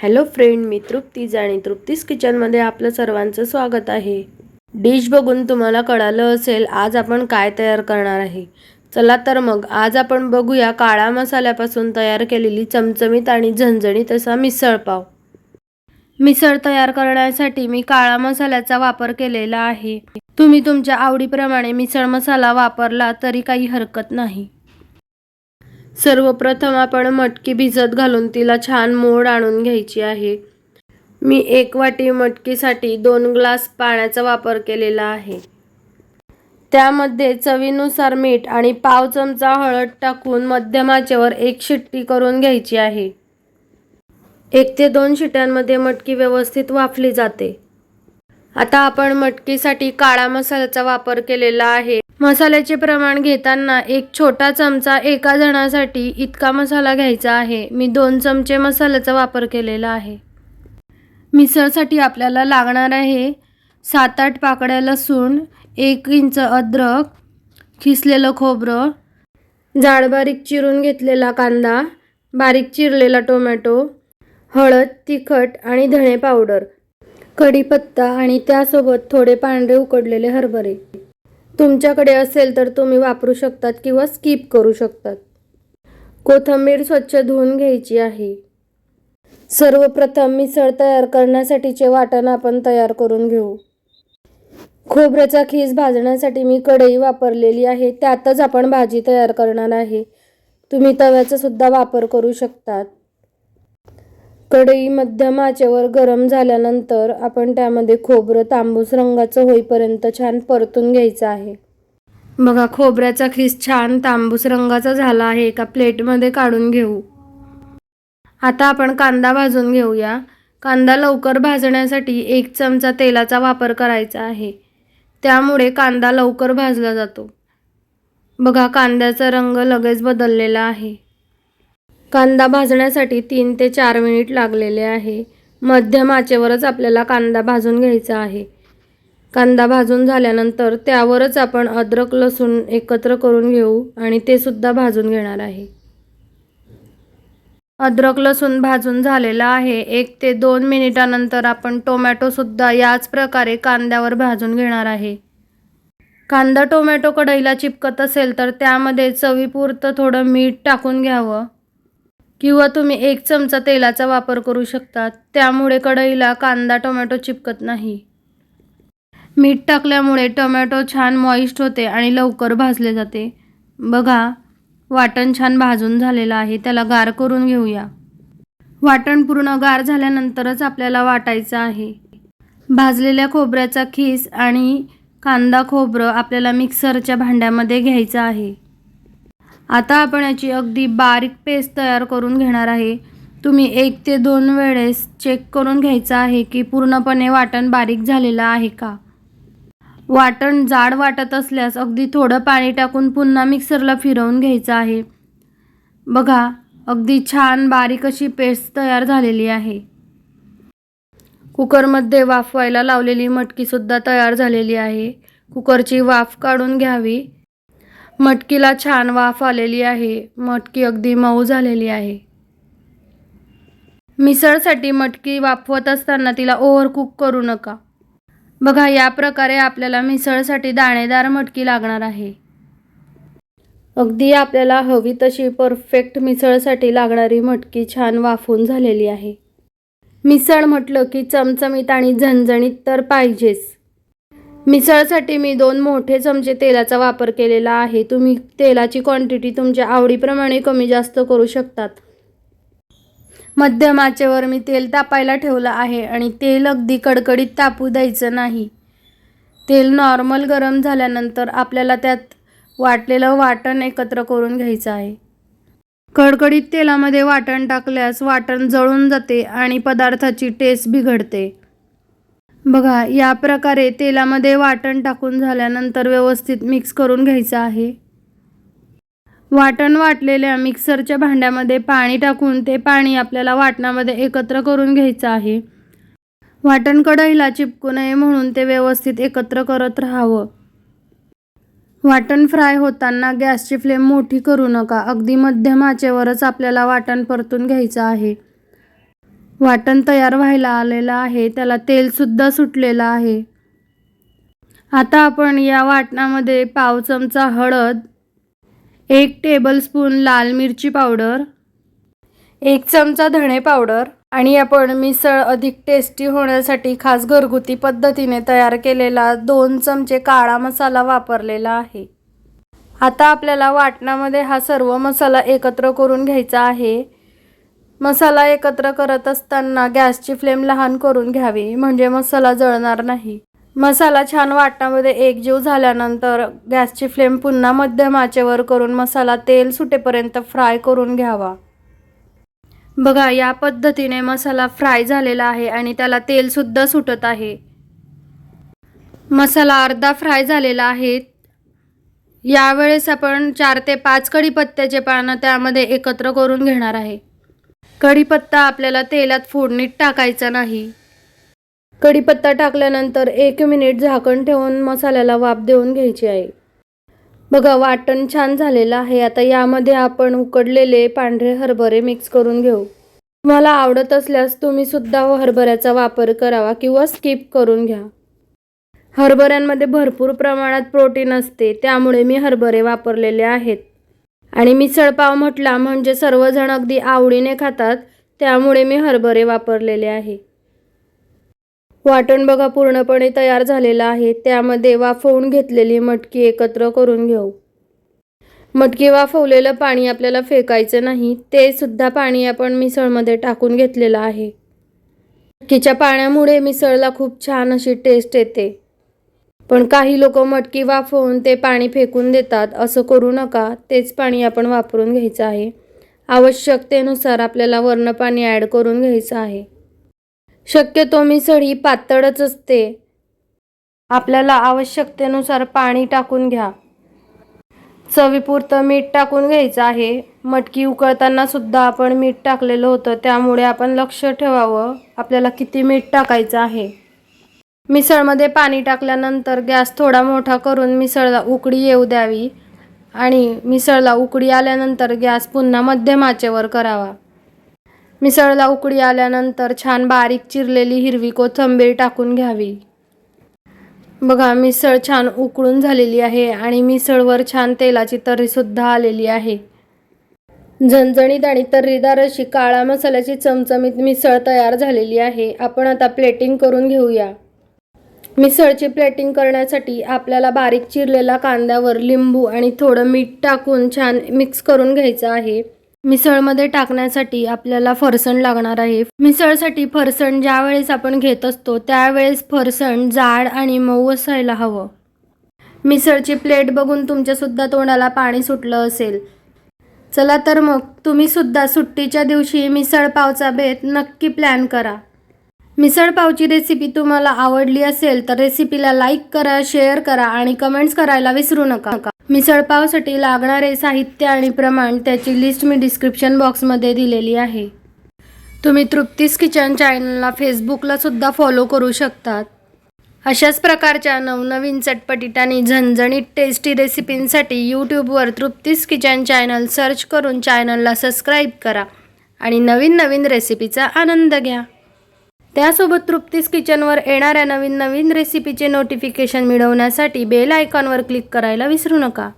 Hello friend मी तृप्तीज आणि तृप्तीज किचनमध्ये आपलं सर्वांचं स्वागत आहे. डिश बघून तुम्हाला कळालं असेल आज आपण काय तयार करणार आहे. चला तर मग आज आपण बघूया काळा मसाल्यापासून तयार केलेली चमचमीत आणि झणझणीत असा मिसळ पाव. मिसळ तयार करण्यासाठी मी काळा मसाल्याचा वापर केलेला आहे. तुम्ही तुमच्या आवडीप्रमाणे मिसळ मसाला वापरला तरी काही हरकत नाही. सर्वप्रथम आपण मटकी भिजत घालून तिला छान मोड आणून घ्यायची आहे. मी एक वाटी मटकीसाठी दोन ग्लास पाण्याचा वापर केलेला आहे. त्यामध्ये चवीनुसार मीठ आणि पाव चमचा हळद टाकून मध्यमाचेवर एक शिट्टी करून घ्यायची आहे. एक ते दोन शिट्यांमध्ये मटकी व्यवस्थित वाफली जाते. आता आपण मटकीसाठी काळा मसाल्याचा वापर केलेला आहे. मसाल्याचे प्रमाण घेताना एक छोटा चमचा एका जणासाठी इतका मसाला घ्यायचा आहे. मी दोन चमचे मसाल्याचा वापर केलेला आहे. मिसळसाठी आपल्याला लागणार आहे सात आठ पाकड्या लसूण एक इंच अद्रक खिसलेलं खोबरं जाडबारीक चिरून घेतलेला कांदा बारीक चिरलेला टोमॅटो हळद तिखट आणि धणे पावडर कढीपत्ता आणि त्यासोबत थोडे पांढरे उकडलेले हरभरे. तुमच्याकडे असेल तर तुम्ही वापरू शकतात किंवा स्किप करू शकतात. कोथिंबीर स्वच्छ धुवून घ्यायची आहे. सर्वप्रथम मिसळ तयार करण्यासाठीचे वाटण आपण तयार करून घेऊ. खोबऱ्याचा खीस भाजण्यासाठी मी कढई वापरलेली आहे त्यातच आपण भाजी तयार करणार आहे. तुम्ही तव्याचा सुद्धा वापर करू शकतात. कढई मध्यम आचेवर गरम झाल्यानंतर आपण त्यामध्ये खोबरं तांबूस रंगाचं होईपर्यंत छान परतून घ्यायचं आहे. बघा खोबऱ्याचा खीस छान तांबूस रंगाचा झाला आहे. एका प्लेटमध्ये काढून घेऊ. आता आपण कांदा भाजून घेऊया. कांदा लवकर भाजण्यासाठी एक चमचा तेलाचा वापर करायचा आहे. त्यामुळे कांदा लवकर भाजला जातो. बघा कांद्याचा रंग लगेच बदललेला आहे. कांदा भाजण्यासाठी तीन ते चार मिनिट लागलेले आहे. मध्यम आचेवरच आपल्याला कांदा भाजून घ्यायचा आहे. कांदा भाजून झाल्यानंतर त्यावरच आपण अद्रक लसूण एकत्र करून घेऊ आणि ते सुद्धा भाजून घेणार आहे. अद्रक लसूण भाजून झालेला आहे. एक ते दोन मिनिटानंतर आपण टोमॅटोसुद्धा याच प्रकारे कांद्यावर भाजून घेणार आहे. कांदा टोमॅटो कढईला चिपकत असेल तर त्यामध्ये चवीपुरतं थोडं मीठ टाकून घ्यावं. किंवा तुम्ही एक चमचा तेलाचा वापर करू शकता त्यामुळे कढईला कांदा टोमॅटो चिपकत नाही. मीठ टाकल्यामुळे टोमॅटो छान मॉइस्ट होते आणि लवकर भाजले जाते. बघा वाटण छान भाजून झालेलं आहे. त्याला गार करून घेऊया. वाटण पूर्ण गार झाल्यानंतरच आपल्याला वाटायचं आहे. भाजलेल्या खोबऱ्याचा खीस आणि कांदा खोबरं आपल्याला मिक्सरच्या भांड्यामध्ये घ्यायचं आहे. आता आपण याची अगदी बारीक पेस्ट तयार करून घेणार आहे. तुम्ही एक ते दोन वेळेस चेक करून घ्यायचं आहे की पूर्णपणे वाटण बारीक झालेलं आहे का? वाटण जाड वाटत असल्यास अगदी थोडं पाणी टाकून पुन्हा मिक्सरला फिरवून घ्यायचं आहे. बघा अगदी छान बारीक अशी पेस्ट तयार झालेली आहे. कुकरमध्ये वाफवायला लावलेली मटकीसुद्धा तयार झालेली आहे. कुकरची वाफ काढून घ्यावी. मटकीला छान वाफ आलेली आहे. मटकी अगदी मऊ झालेली आहे. मिसळसाठी मटकी वाफवत असताना तिला ओव्हरकुक करू नका. बघा या प्रकारे आपल्याला मिसळसाठी दाणेदार मटकी लागणार आहे. अगदी आपल्याला हवी तशी परफेक्ट मिसळसाठी लागणारी मटकी छान वाफून झालेली आहे. मिसळ म्हटलं की चमचमीत आणि झणझणीत तर पाहिजेच. मिसळसाठी मी दोन मोठे चमचे तेलाचा वापर केलेला आहे. तुम्ही तेलाची क्वांटिटी तुमच्या आवडीप्रमाणे कमी जास्त करू शकतात. मध्यम आचेवर मी तेल तापायला ठेवलं आहे आणि तेल अगदी कडकडीत तापू द्यायचं नाही. तेल नॉर्मल गरम झाल्यानंतर आपल्याला त्यात वाटलेलं वाटण एकत्र करून घ्यायचं आहे. कडकडीत तेलामध्ये वाटण टाकल्यास वाटण जळून जाते आणि पदार्थाची टेस्ट बिघडते. बघा या प्रकारे तेलामध्ये वाटण टाकून झाल्यानंतर व्यवस्थित मिक्स करून घ्यायचं आहे. वाटण वाटलेल्या मिक्सरच्या भांड्यामध्ये पाणी टाकून ते पाणी आपल्याला वाटणामध्ये एकत्र करून घ्यायचं आहे. वाटण कढईला चिपकू नये म्हणून ते व्यवस्थित एकत्र करत राहावं. वाटण फ्राय होताना गॅसची फ्लेम मोठी करू नका. अगदी मध्यम आचेवरच आपल्याला वाटण परतून घ्यायचं आहे. वाटण तयार व्हायला आलेलं आहे. त्याला तेलसुद्धा सुटलेलं आहे. आता आपण या वाटणामध्ये पाव चमचा हळद एक टेबलस्पून लाल मिरची पावडर एक चमचा धणे पावडर आणि आपण मिसळ अधिक टेस्टी होण्यासाठी खास घरगुती पद्धतीने तयार केलेला दोन चमचे काळा मसाला वापरलेला आहे. आता आपल्याला वाटणामध्ये हा सर्व मसाला एकत्र करून घ्यायचा आहे. मसाला एकत्र करत असताना गॅसची फ्लेम लहान करून घ्यावी म्हणजे मसाला जळणार नाही. मसाला छान वाटणामध्ये एकजीव झाल्यानंतर गॅसची फ्लेम पुन्हा मध्यम आचेवर करून मसाला तेल सुटेपर्यंत फ्राय करून घ्यावा. बघा या पद्धतीने मसाला फ्राय झालेला आहे आणि त्याला तेलसुद्धा सुटत आहे. मसाला अर्धा फ्राय झालेला आहे. यावेळेस आपण चार ते पाच कढीपत्त्याचे पानं त्यामध्ये एकत्र करून घेणार आहे. कढीपत्ता आपल्याला तेलात फोडणीत टाकायचा नाही. कढीपत्ता टाकल्यानंतर एक मिनिट झाकण ठेवून मसाल्याला वाफ देऊन घ्यायची आहे. बघा वाटण छान झालेलं आहे. आता यामध्ये आपण उकडलेले पांढरे हरभरे मिक्स करून घेऊ. तुम्हाला आवडत असल्यास तुम्ही सुद्धा हरभऱ्याचा वापर करावा किंवा स्किप करून घ्या. हरभऱ्यांमध्ये भरपूर प्रमाणात प्रोटीन असते. त्यामुळे मी हरभरे वापरलेले आहेत. आणि मिसळपाव म्हटला म्हणजे सर्वजण अगदी आवडीने खातात त्यामुळे मी हरभरे वापरलेले आहे. वाटण बघा पूर्णपणे तयार झालेलं आहे त्यामध्ये वाफवून घेतलेली मटकी एकत्र करून घेऊ. मटकी वाफवलेलं पाणी आपल्याला फेकायचं नाही ते सुद्धा पाणी आपण मिसळमध्ये टाकून घेतलेलं आहे. मटकीच्या पाण्यामुळे मिसळला खूप छान अशी टेस्ट येते. पण काही लोक मटकी वाफवून ते पाणी फेकून देतात. असं करू नका. तेच पाणी आपण वापरून घ्यायचं आहे. आवश्यकतेनुसार आपल्याला वर्ण पाणी ॲड करून घ्यायचं आहे. शक्यतो मिसळ ही पातळच असते. आपल्याला आवश्यकतेनुसार पाणी टाकून घ्या. चवीपुरतं मीठ टाकून घ्यायचं आहे. मटकी उकळताना सुद्धा आपण मीठ टाकलेलं होतं. त्यामुळे आपण लक्ष ठेवावं. आपल्याला किती मीठ टाकायचं आहे? मिसळमध्ये पाणी टाकल्यानंतर गॅस थोडा मोठा करून मिसळला उकळी येऊ द्यावी आणि मिसळला उकडी आल्यानंतर गॅस पुन्हा मध्यम आचेवर करावा. मिसळला उकळी आल्यानंतर छान बारीक चिरलेली हिरवी कोथिंबीर टाकून घ्यावी. बघा मिसळ छान उकळून झालेली आहे आणि मिसळवर छान तेलाची तर्रीसुद्धा आलेली आहे. झणझणीत आणि तर्रीदार अशी काळा मसाल्याची चमचमीत मिसळ तयार झालेली आहे. आपण आता प्लेटिंग करून घेऊया. मिसळची प्लेटिंग करण्यासाठी आपल्याला बारीक चिरलेला कांद्यावर लिंबू आणि थोडं मीठ टाकून छान मिक्स करून घ्यायचं आहे. मिसळमध्ये टाकण्यासाठी आपल्याला फरसण लागणार आहे. मिसळसाठी फरसण ज्या वेळेस आपण घेत असतो त्यावेळेस फरसण जाड आणि मऊ असायला हवं. मिसळची प्लेट बघून तुमच्यासुद्धा तोंडाला पाणी सुटलं असेल. चला तर मग तुम्हीसुद्धा सुट्टीच्या दिवशी मिसळ पावचा बेत नक्की प्लॅन करा. मिसळपावची रेसिपी तुम्हाला आवडली असेल तर रेसिपीला लाईक करा शेअर करा आणि कमेंट्स करायला विसरू नका. मिसळपावसाठी लागणारे साहित्य आणि प्रमाण त्याची लिस्ट मी डिस्क्रिप्शन बॉक्समध्ये दिलेली आहे. तुम्ही तृप्तीस किचन चॅनलला फेसबुकला सुद्धा फॉलो करू शकतात. अशाच प्रकारच्या नवनवीन चटपटीत आणि झणझणीत टेस्टी रेसिपींसाठी यूट्यूबवर तृप्तीस किचन चॅनल सर्च करून चॅनलला सबस्क्राईब करा आणि नवीन नवीन रेसिपीचा आनंद घ्या. त्यासोबत तृप्तीस किचनवर येणाऱ्या नवीन नवीन रेसिपीचे नोटिफिकेशन मिळवण्यासाठी बेल आयकॉनवर क्लिक करायला विसरू नका.